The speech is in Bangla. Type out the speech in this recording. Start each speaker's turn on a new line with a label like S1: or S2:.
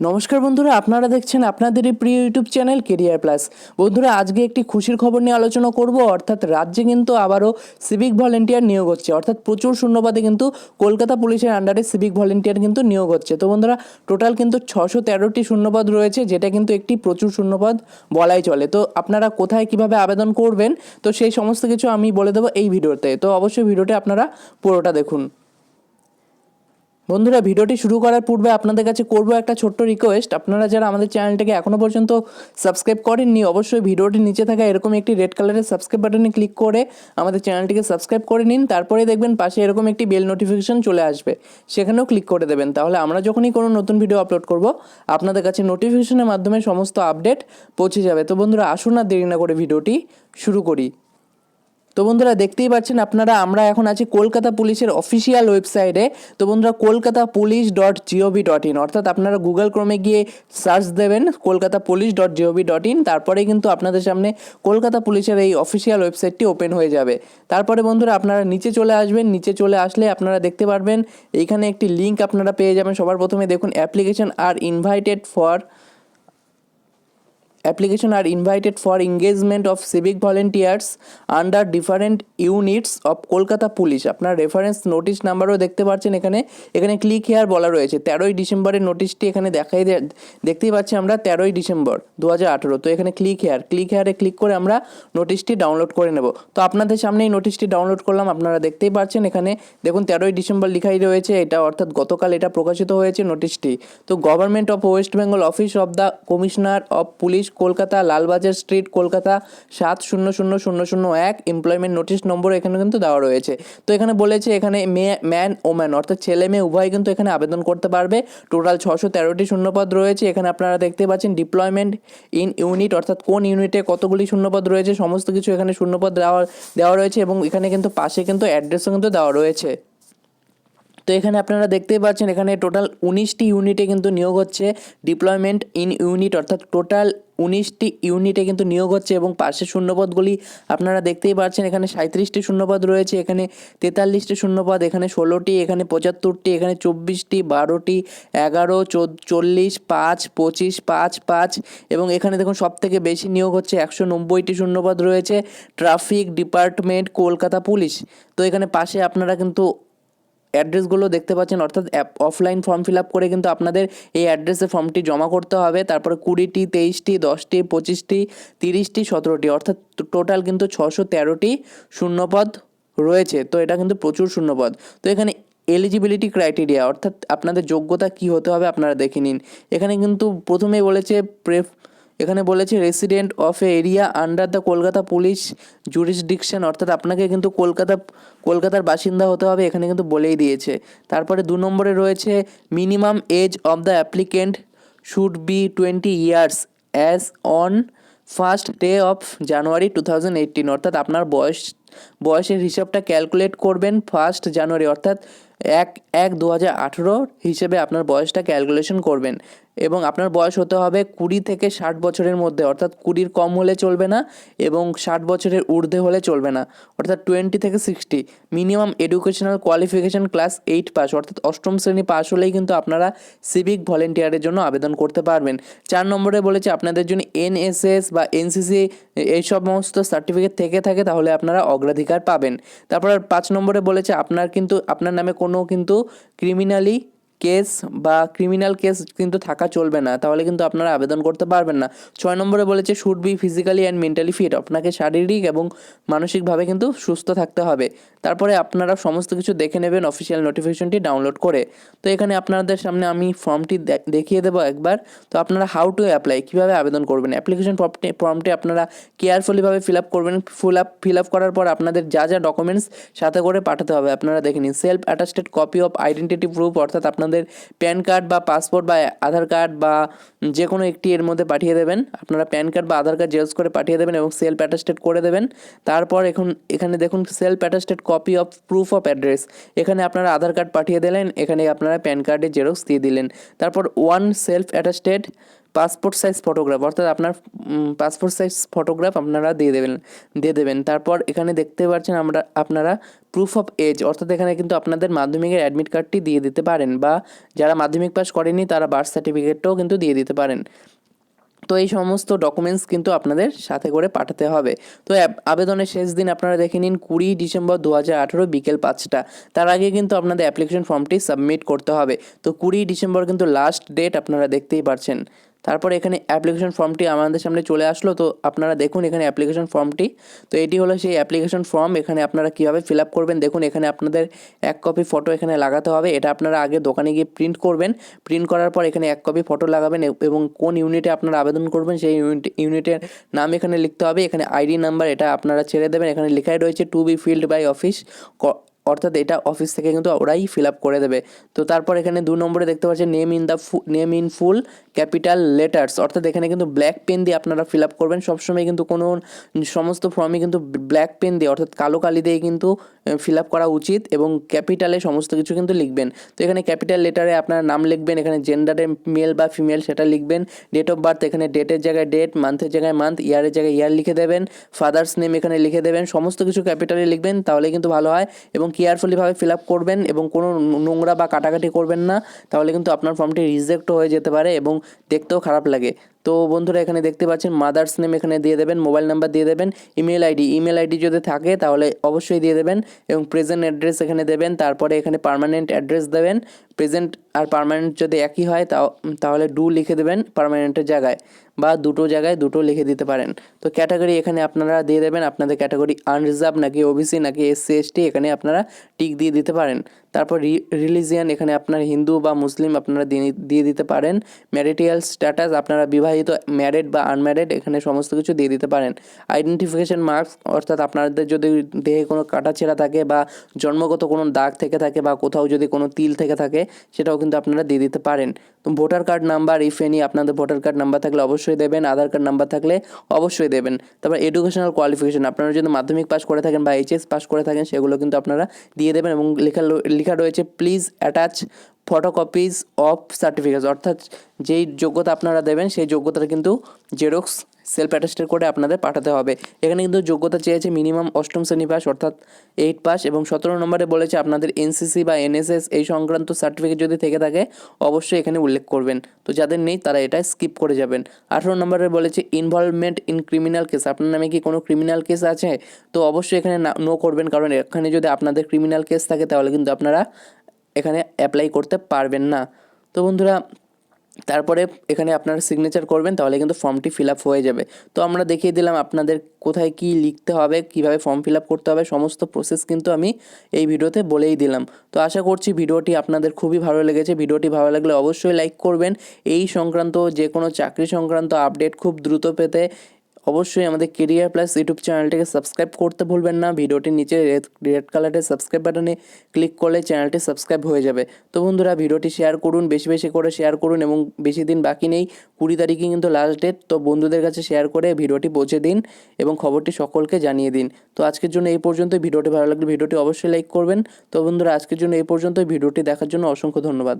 S1: নমস্কার বন্ধুরা, আপনারা দেখছেন আপনাদেরই প্রিয় ইউটিউব চ্যানেল কেরিয়ার প্লাস বন্ধুরা, আজকে একটি খুশির খবর নিয়ে আলোচনা করব। অর্থাৎ রাজ্যে কিন্তু আবারও সিভিক ভলেন্টিয়ার নিয়োগ হচ্ছে। অর্থাৎ প্রচুর শূন্যপদে কিন্তু কলকাতা পুলিশের আন্ডারে সিভিক ভলেন্টিয়ার কিন্তু নিয়োগ হচ্ছে। তো বন্ধুরা টোটাল কিন্তু ছশো তেরোটি শূন্যপদ রয়েছে, যেটা কিন্তু একটি প্রচুর শূন্যপদ বলাই চলে। তো আপনারা কোথায় কীভাবে আবেদন করবেন? তো সেই সমস্ত কিছু আমি বলে দেবো এই ভিডিওতে। তো অবশ্যই ভিডিওটি আপনারা পুরোটা দেখুন। বন্ধুরা, ভিডিওটি শুরু করার পূর্বে আপনাদের কাছে করব একটা ছোট্ট রিকোয়েস্ট আপনারা যারা আমাদের চ্যানেলটাকে এখনও পর্যন্ত সাবস্ক্রাইব করেননি, অবশ্যই ভিডিওটি নিচে থাকা এরকম একটি রেড কালারের সাবস্ক্রাইব বাটনে ক্লিক করে আমাদের চ্যানেলটিকে সাবস্ক্রাইব করে নিন। তারপরে দেখবেন পাশে এরকম একটি বেল নোটিফিকেশন চলে আসবে, সেখানেও ক্লিক করে দেবেন। তাহলে আমরা যখনই কোনো নতুন ভিডিও আপলোড করব, আপনাদের কাছে নোটিফিকেশনের মাধ্যমে সমস্ত আপডেট পৌঁছে যাবে। তো বন্ধুরা, আসুন না দেরি না করে ভিডিওটি শুরু করি। তো বন্ধুরা দেখতেই পাচ্ছেন আপনারা, আমরা এখন আছি কলকাতা পুলিশের অফিসিয়াল ওয়েবসাইটে তো বন্ধুরা, Kolkata police dot gov dot in অর্থাৎ আপনারা গুগল ক্রমে গিয়ে সার্চ দেবেন, Kolkata police dot gov dot in তারপরে কিন্তু আপনাদের সামনে কলকাতা পুলিশের এই অফিসিয়াল ওয়েবসাইটটি ওপেন হয়ে যাবে। তারপরে বন্ধুরা, আপনারা নিচে চলে আসবেন, নিচে চলে আসলে আপনারা দেখতে পারবেন, এইখানে একটি লিঙ্ক আপনারা পেয়ে যাবেন। সবার প্রথমে দেখুন application are invited for application are invited for engagement of civic volunteers under different units of Kolkata police আপনার রেফারেন্স নোটিশ নাম্বারও দেখতে পাচ্ছেন এখানে। এখানে ক্লিক হেয়ার বলা রয়েছে। তেরোই ডিসেম্বরের নোটিশটি এখানে দেখাই দেখতেই পাচ্ছি আমরা তেরোই ডিসেম্বর দু হাজার আঠেরো। তো এখানে ক্লিক হেয়ার ক্লিক হেয়ারে ক্লিক করে আমরা নোটিশটি ডাউনলোড করে নেব। তো আপনাদের সামনে এই নোটিশটি ডাউনলোড করলাম। আপনারা দেখতেই পাচ্ছেন এখানে। দেখুন, তেরোই ডিসেম্বর লিখাই রয়েছে এটা, অর্থাৎ গতকাল এটা প্রকাশিত হয়েছে নোটিশটি তো government of West Bengal office of the commissioner of police Kolkata, Lalbazar street, Kolkata সাত শূন্য শূন্য শূন্য শূন্য এক এমপ্লয়মেন্ট নোটিশ নম্বর এখানে কিন্তু দেওয়া রয়েছে। তো এখানে বলেছে এখানে মেয়ে ম্যান ওম্যান অর্থাৎ ছেলে মেয়ে উভয় কিন্তু এখানে আবেদন করতে পারবে। টোটাল ছশো তেরোটি শূন্যপদ রয়েছে। এখানে আপনারা দেখতে পাচ্ছেন ডিপ্লয়মেন্ট ইন ইউনিট অর্থাৎ কোন ইউনিটে কতগুলি শূন্যপদ রয়েছে, সমস্ত কিছু এখানে শূন্যপদ দেওয়া দেওয়া রয়েছে এবং এখানে কিন্তু পাশে কিন্তু অ্যাড্রেসও কিন্তু দেওয়া রয়েছে। তো এখানে আপনারা দেখতেই পাচ্ছেন এখানে টোটাল উনিশটি ইউনিটে কিন্তু নিয়োগ হচ্ছে। ডিপ্লয়মেন্ট ইন ইউনিট অর্থাৎ টোটাল উনিশটি ইউনিটে কিন্তু নিয়োগ হচ্ছে এবং পাশের শূন্যপদগুলি আপনারা দেখতেই পাচ্ছেন, এখানে সাঁত্রিশটি শূন্যপদ রয়েছে, এখানে তেতাল্লিশটি শূন্যপদ, এখানে ষোলোটি, এখানে পঁচাত্তরটি, এখানে চব্বিশটি, বারোটি, এগারো চল্লিশ, পাঁচ, পঁচিশ, পাঁচ পাঁচ এবং এখানে দেখুন সব থেকে বেশি নিয়োগ হচ্ছে একশো নব্বইটি শূন্যপদ রয়েছে, ট্রাফিক ডিপার্টমেন্ট, কলকাতা পুলিশ। তো এখানে পাশে আপনারা কিন্তু অ্যাড্রেসগুলো দেখতে পাচ্ছেন, অর্থাৎ অফলাইন ফর্ম ফিল আপ করে কিন্তু আপনাদের এই অ্যাড্রেসে ফর্মটি জমা করতে হবে। তারপরে কুড়িটি, তেইশটি, দশটি, পঁচিশটি, তিরিশটি, সতেরোটি, অর্থাৎ টোটাল কিন্তু ছশো তেরোটি শূন্যপদ রয়েছে। তো এটা কিন্তু প্রচুর শূন্যপদ। তো এখানে এলিজিবিলিটি ক্রাইটেরিয়া অর্থাৎ আপনাদের যোগ্যতা কি হতে হবে আপনারা দেখে নিন। এখানে কিন্তু প্রথমেই বলেছে প্রেফ এখানে বলেছে resident of a area under the Kolkata police jurisdiction অর্থাৎ আপনাকে কিন্তু কলকাতা, কলকাতার বাসিন্দা হতে হবে, এখানে কিন্তু বলেই দিয়েছে। তারপরে দু নম্বরে রয়েছে minimum age of the applicant should be twenty years as on first day of January two thousand eighteen অর্থাৎ আপনার বয়স বয়সের হিসাবটা ক্যালকুলেট করবেন ফার্স্ট জানুয়ারি অর্থাৎ এক এক দু হাজার আঠেরো হিসেবে আপনার বয়সটা ক্যালকুলেশন করবেন। এবং আপনার বয়স হতে হবে কুড়ি থেকে ষাট বছরের মধ্যে, অর্থাৎ কুড়ির কম হলে চলবে না এবং ষাট বছরের ঊর্ধ্বে হলে চলবে না, অর্থাৎ টোয়েন্টি থেকে sixty minimum educational qualification class eight pass অর্থাৎ অষ্টম শ্রেণি পাস হলেই কিন্তু আপনারা সিভিক ভলেন্টিয়ারের জন্য আবেদন করতে পারবেন। চার নম্বরে বলেছে, আপনাদের জন্য এনএসএস বা এনসিসি এই সমস্ত সার্টিফিকেট থেকে থাকে, তাহলে আপনারা অগ্রাধিকার পাবেন। তারপর পাঁচ নম্বরে বলেছে, আপনার কিন্তু, আপনার নামে কোনো কিন্তু ক্রিমিনালি কেস বা ক্রিমিনাল কেস কিন্তু থাকা চলবে না। তাহলে কিন্তু আপনারা আবেদন করতে পারবেন না। ছয় নম্বরে বলেছে should be physically and mentally fit আপনাকে শারীরিক এবং মানসিকভাবে কিন্তু সুস্থ থাকতে হবে। তারপরে আপনারা সমস্ত কিছু দেখে নেবেন অফিসিয়াল নোটিফিকেশনটি ডাউনলোড করে তো এখানে আপনাদের সামনে আমি ফর্মটি দেখিয়ে দেবো একবার তো আপনারা হাউ টু অ্যাপ্লাই কীভাবে আবেদন করবেন অ্যাপ্লিকেশন ফর্মটি ফর্মটি আপনারা কেয়ারফুলিভাবে ফিল আপ করবেন ফুল আপ ফিল আপ করার পর আপনাদের যা যা ডকুমেন্টস সাথে করে পাঠাতে হবে আপনারা দেখে নিন self attested copy of identity proof অর্থাৎ আপনাদের প্যান কার্ড বা পাসপোর্ট বা আধার কার্ড বা যে কোনো একটি এর মধ্যে পাঠিয়ে দেবেন আপনারা প্যান কার্ড বা আধার কার্ড জেরক্স করে পাঠিয়ে দেবেন এবং সেলফ অ্যাটাস্টেড করে দেবেন তারপর এখন এখানে দেখুন self attested copy of proof of address এখানে আপনারা আধার কার্ড পাঠিয়ে দিলেন, এখানে আপনারা প্যান কার্ডের জেরক্স দিয়ে দিলেন। তারপর one self attested passport size photograph অর্থাৎ আপনার পাসপোর্ট সাইজ ফটোগ্রাফ আপনারা দিয়ে দেবেন দিয়ে দেবেন। তারপর এখানে দেখতে পাচ্ছেন আমরা, আপনারা প্রুফ অফ এজ অর্থাৎ এখানে কিন্তু আপনাদের মাধ্যমিকের অ্যাডমিট কার্ডটি দিয়ে দিতে পারেন, বা যারা মাধ্যমিক পাস করেনি তারা বার্থ সার্টিফিকেটটাও কিন্তু দিয়ে দিতে পারেন। তো এই সমস্ত ডকুমেন্টস কিন্তু আপনাদের সাথে করে পাঠাতে হবে। তো আবেদনের শেষ দিন আপনারা দেখে নিন কুড়ি ডিসেম্বর দু হাজার আঠেরো বিকেল পাঁচটা। তার আগে কিন্তু আপনাদের অ্যাপ্লিকেশন ফর্মটি সাবমিট করতে হবে। তো কুড়ি ডিসেম্বর কিন্তু লাস্ট ডেট আপনারা দেখতেই পারছেন। তারপর এখানে অ্যাপ্লিকেশন ফর্মটি আমাদের সামনে চলে আসলো, তো আপনারা দেখুন এখানে অ্যাপ্লিকেশন ফর্মটি তো এটি হলো সেই অ্যাপ্লিকেশন ফর্ম এখানে আপনারা কীভাবে ফিল আপ করবেন? দেখুন এখানে আপনাদের এক কপি ফটো এখানে লাগাতে হবে, এটা আপনারা আগে দোকানে গিয়ে প্রিন্ট করবেন। প্রিন্ট করার পর এখানে এক কপি ফটো লাগাবেন এবং কোন ইউনিটে আপনারা আবেদন করবেন সেই ইউনিট ইউনিটের নাম এখানে লিখতে হবে। এখানে আইডি নাম্বার এটা আপনারা ছেড়ে দেবেন, এখানে লেখাই রয়েছে to be filled by office অর্থাৎ এটা অফিস থেকে কিন্তু ওরাই ফিল আপ করে দেবে। তো তারপর এখানে দু নম্বরে দেখতে পাচ্ছেন name in the name in full capital letters অর্থাৎ এখানে কিন্তু ব্ল্যাক পেন দিয়ে আপনারা ফিল আপ করবেন। সবসময় কিন্তু কোনো সমস্ত ফর্মে কিন্তু ব্ল্যাক পেন দিয়ে, অর্থাৎ কালো কালি দিয়ে কিন্তু ফিল আপ করা উচিত এবং ক্যাপিটালে সমস্ত কিছু কিন্তু লিখবেন। তো এখানে ক্যাপিটাল লেটারে আপনার নাম লিখবেন, এখানে জেন্ডারে মেল বা ফিমেল সেটা লিখবেন। ডেট অফ বার্থ এখানে ডেটের জায়গায় ডেট মান্থের জায়গায় মান্থ ইয়ারের জায়গায় ইয়ার লিখে দেবেন। ফাদার্স নেম এখানে লিখে দেবেন। সমস্ত কিছু ক্যাপিটালে লিখবেন তাহলে কিন্তু ভালো হয় এবং কেয়ারফুলিভাবে ফিল আপ করবেন এবং কোনো নোংরা বা কাটাকাটি করবেন না, তাহলে কিন্তু আপনার ফর্মটি রিজেক্ট হয়ে যেতে পারে এবং দেখতেও খারাপ লাগে। তো বন্ধুরা এখানে দেখতে পাচ্ছেন মাদার্স নেম এখানে দিয়ে দেবেন মোবাইল নাম্বার দিয়ে দেবেন ইমেল আইডি ইমেল আইডি যদি থাকে তাহলে অবশ্যই দিয়ে দেবেন এবং প্রেজেন্ট অ্যাড্রেস এখানে দেবেন, তারপরে এখানে পার্মানেন্ট অ্যাড্রেস দেবেন প্রেজেন্ট আর পারমানেন্ট যদি একই হয় তাও, তাহলে ডু লিখে দেবেন পারমানেন্টের জায়গায় বা দুটো জায়গায় দুটো লিখে দিতে পারেন। তো ক্যাটাগরি এখানে আপনারা দিয়ে দেবেন, আপনাদের ক্যাটাগরি আনরিজার্ভ নাকি ওবিসি নাকি এসসি এসটি এখানে আপনারা টিক দিয়ে দিতে পারেন। তারপর রিলিজিয়ান এখানে আপনার হিন্দু বা মুসলিম আপনারা দিয়ে দিতে পারেন। ম্যারিটিয়াল স্ট্যাটাস আপনারা বিবাহিত ম্যারিড বা আনম্যারিড এখানে সমস্ত কিছু দিয়ে দিতে পারেন। আইডেন্টিফিকেশন মার্কস অর্থাৎ আপনাদের যদি দেহে কোনো কাটাছেঁড়া থাকে বা জন্মগত কোনো দাগ থেকে থাকে বা কোথাও যদি কোনো তিল থেকে থাকে, সেটাও কিন্তু আপনারা দিয়ে দিতে পারেন। তো voter card number if any আপনাদের ভোটার কার্ড নাম্বার থাকলে অবশ্যই দেবেন। আধার কার্ড নাম্বার থাকলে অবশ্যই দেবেন। তারপর এডুকেশনাল কোয়ালিফিকেশন আপনারা যদি মাধ্যমিক পাস করে থাকেন বা এইচএস পাস করে থাকেন, সেগুলো কিন্তু আপনারা দিয়ে দেবেন এবং লেখা লেখা রয়েছে please attach photocopies of certificates অর্থাৎ যেই যোগ্যতা আপনারা দেবেন, সেই যোগ্যতাটা কিন্তু জেরক্স সেলফ অ্যাটেস্টেড করে আপনাদের পাঠাতে হবে। এখানে কিন্তু যোগ্যতা চেয়েছে মিনিমাম অষ্টম শ্রেণি পাস অর্থাৎ এইট পাস এবং সতেরো নম্বরে বলেছে আপনাদের এনসিসি বা এনএসএস এই সংক্রান্ত সার্টিফিকেট যদি থেকে থাকে, অবশ্যই এখানে উল্লেখ করবেন। তো যাদের নেই, তারা এটা স্কিপ করে যাবেন। আঠেরো নম্বরে বলেছে ইনভলভমেন্ট ইন ক্রিমিনাল কেস আপনার নামে কি কোনো ক্রিমিনাল কেস আছে? তো অবশ্যই এখানে নো করবেন, কারণ এখানে যদি আপনাদের ক্রিমিনাল কেস থাকে, তাহলে কিন্তু আপনারা এখানে অ্যাপ্লাই করতে পারবেন না। তো বন্ধুরা তারপরে এখানে আপনারা সিগনেচার করবেন, তাহলে কিন্তু ফর্মটি ফিল আপ হয়ে যাবে। তো আমরা দেখিয়ে দিলাম আপনাদের কোথায় কি লিখতে হবে, কীভাবে ফর্ম ফিল আপ করতে হবে, সমস্ত প্রসেস কিন্তু আমি এই ভিডিওতে বলেই দিলাম। তো আশা করছি ভিডিওটি আপনাদের খুবই ভালো লেগেছে। ভিডিওটি ভালো লাগলে অবশ্যই লাইক করবেন। এই সংক্রান্ত যে কোনো চাকরি সংক্রান্ত আপডেট খুব দ্রুত পেতে অবশ্যই আমাদের কেরিয়ার প্লাস ইউটিউব চ্যানেলটিকে সাবস্ক্রাইব করতে ভুলবেন না। ভিডিওটির নিচে রেড রেড কালারের সাবস্ক্রাইব বাটনে ক্লিক করলে চ্যানেলটি সাবস্ক্রাইব হয়ে যাবে। তো বন্ধুরা, ভিডিওটি শেয়ার করুন, বেশি বেশি করে শেয়ার করুন এবং বেশি দিন বাকি নেই। কুড়ি তারিখে কিন্তু লাস্ট ডেট তো বন্ধুদের কাছে শেয়ার করে ভিডিওটি পৌঁছে দিন এবং খবরটি সকলকে জানিয়ে দিন। তো আজকের জন্য এই পর্যন্ত ভিডিওটি ভালো লাগলে ভিডিওটি অবশ্যই লাইক করবেন। তো বন্ধুরা, আজকের জন্য এই পর্যন্ত ভিডিওটি দেখার জন্য অসংখ্য ধন্যবাদ।